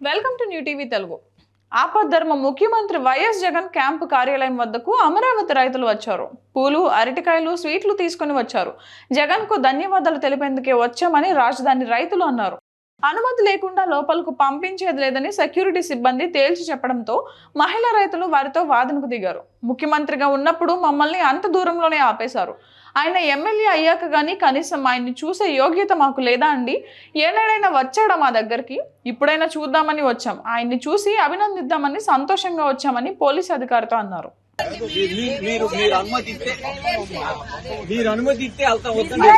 Welcome to new TV Telugu. ఆపద్ధర్మ ముఖ్యమంత్రి YS Jagan camp కార్యాలయం వద్దకు అమరావతి రైతులు వచ్చారు. పూలు అరటికాయలు స్వీట్లు తీసుకుని వచ్చారు. జగన్కు ధన్యవాదాలు తెలిపేందుకే వచ్చామని రాజధాని రైతులు అన్నారు. అనుమతి లేకుండా లోపలకు పంపించేది లేదని సెక్యూరిటీ సిబ్బంది తేల్చి చెప్పడంతో మహిళా రైతులు వారితో వాదనకు దిగారు. ముఖ్యమంత్రిగా ఉన్నప్పుడు మమ్మల్ని అంత దూరంలోనే ఆపేశారు. ఆయన ఎమ్మెల్యే అయ్యాక కానీ కనీసం ఆయన్ని చూసే యోగ్యత మాకు లేదా అండి? ఏనాడైనా వచ్చాడా మా దగ్గరికి? ఇప్పుడైనా చూద్దామని వచ్చాం. ఆయన్ని చూసి అభినందిద్దామని సంతోషంగా వచ్చామని పోలీస్ అధికారితో అన్నారు. మీరు అనుమతిస్తే అనుమతిస్తే వెళ్తాం వద్దని.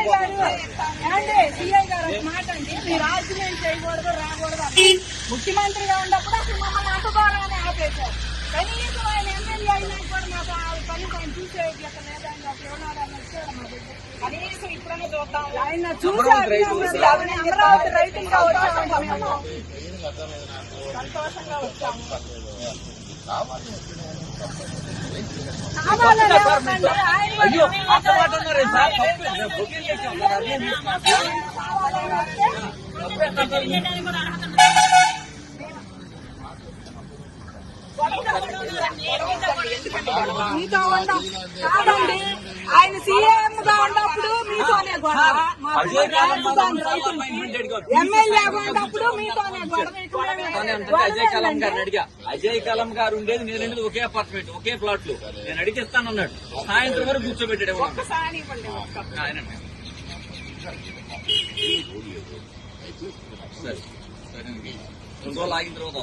ముఖ్యమంత్రిగా ఉన్నప్పుడు అసలు మమ్మల్ని ఆపేశారు. కనీసం ఆయన ఎమ్మెల్యే అయినా కూడా మాకు ఆ పని ఆయన చూసే యోగ్యత లేదని ఒక యువనాడని వచ్చాడు మా దగ్గరికి. కనీసం ఇప్పుడనే చూద్దాం ఆయన అభినందిద్దామని అమరావతి రైతులుగా వచ్చామండి మేము సంతోషంగా వచ్చాము? ఆయన అయ్యో అంత మాట అన్నారే సార్ తప్పు బొకేలు తెచ్చాం కదా, అదే తీసుకున్నాను. కావాలని వస్తే తప్పు ఎంత అన్నారు మీరు? మీతో ఉండం. కాదండి. ఆయన సీఎం గా ఉన్నప్పుడు మీతోనే గొడవ. ఎమ్మెల్యేగా ఉన్నప్పుడు మీతోనే గొడవ. అజయ్ కలాం గారిని అడిగా. అజయ్ కలాం గారు ఉండేది నేను ఉండేది ఒకే అపార్ట్మెంట్ ఒకే ప్లాట్లో. నేను అడిగిస్తాను అన్నాడు సాయంత్రం వరకు కూర్చోబెట్టాడు. సరే. సరే. రెండు రోజులు ఆగిన తర్వాత